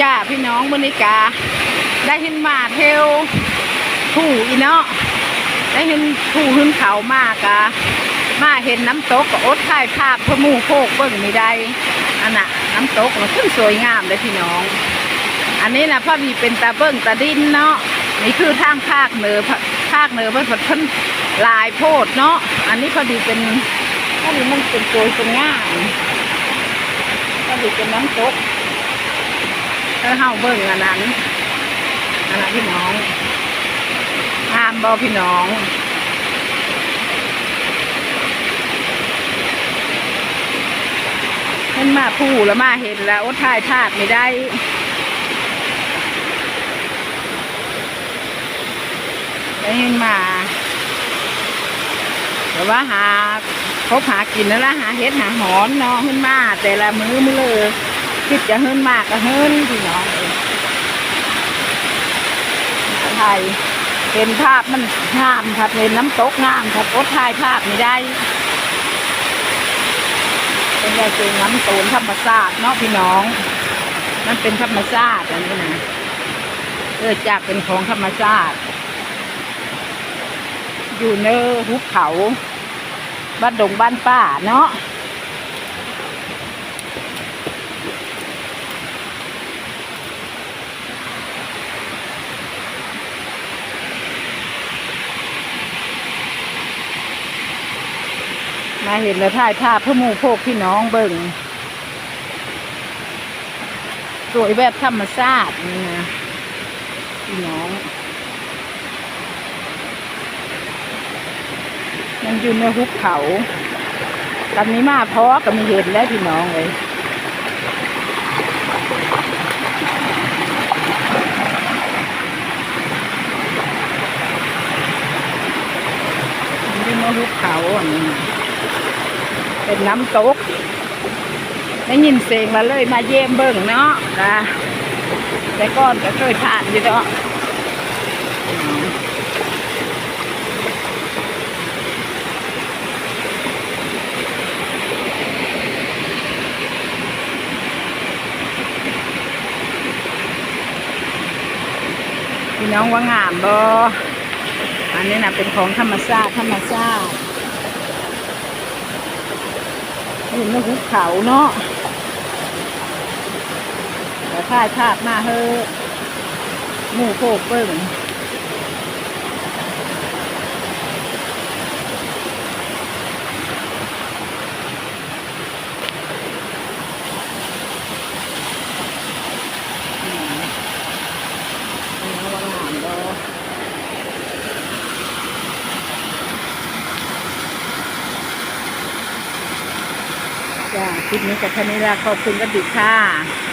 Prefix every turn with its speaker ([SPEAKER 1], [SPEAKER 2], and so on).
[SPEAKER 1] จ้าพี่น้องมณิกา ได้เห็นมาเทวผู้อีเนาะได้เห็นผู้ขึ้นเขามากะมาเห็นน้ำตกก็อดถ่ายภาพพะมูโคกเบิ่งไม่ได้อันน่ะน้ำตกมันขึ้นสวยงามเลยพี่น้อง อันนี้นะพอดีเป็นตาเบิ่งตาดินเนาะนี่คือทางภาคเหนือภาคเหนือเพิ่นเพิ่นลายโพดเนาะอันนี้พอดีเป็นพอดีมันเป็นโกยเป็นง่ามพอดีเป็นน้ำตก ถ้าเฮาเบิ่งอันนั้นอันนั้นพี่น้องงามบ่พี่น้องเห็นมาผู้แล้วมาเห็นแล้วอดถ่ายภาพไม่ได้ได้เห็นมาแต่ว่าหาพบหากินนั่นละหาเห็ดหาหอนเนาะขึ้นมา แต่ละมือมือเลย คิดจะเฮินมากก็เฮินพี่น้องเองไทยเห็นภาพมันงามครับเห็นน้ำตกงามครับก็ถ่ายภาพไม่ได้ เป็นไงเป็นน้ำตูนธรรมชาติเนาะพี่น้อง มันเป็นธรรมชาติอันนี้นะเกิดจากเป็นของธรรมชาติ อยู่เนอหุบเขา บ้านดงบ้านป้าเนาะาเห็นแล้วถ่ายภาพเพื่อหมู่พวกพี่น้องเบิ่งสวยแบบธรรมชาตินี่นะพี่น้อง มันอยู่ในหุบเขาตอนนี้มาพราะก็มีเห็นแล้วพี่น้องเลยมันอยู่ในหุบเขาอันนี้ เป็นน้ำตกได้ยินเสียงแล้วเลยมาเยี่ยมเบิ่งเนาะนะแต่ก่อนก็เคยผ่านอยู่เนาะพี่น้องว่างามบออันนี้นะเป็นของธรรมชาติธรรมชาติ เห็นในภูเขาเนาะแต่ถ่ายภาพมาเฮ้อหมู่โคกเปิ้งพี่น้องว่างามบอ จ้าคลิปนี้กับท่านี้ละขอบคุณกระดีค่ะ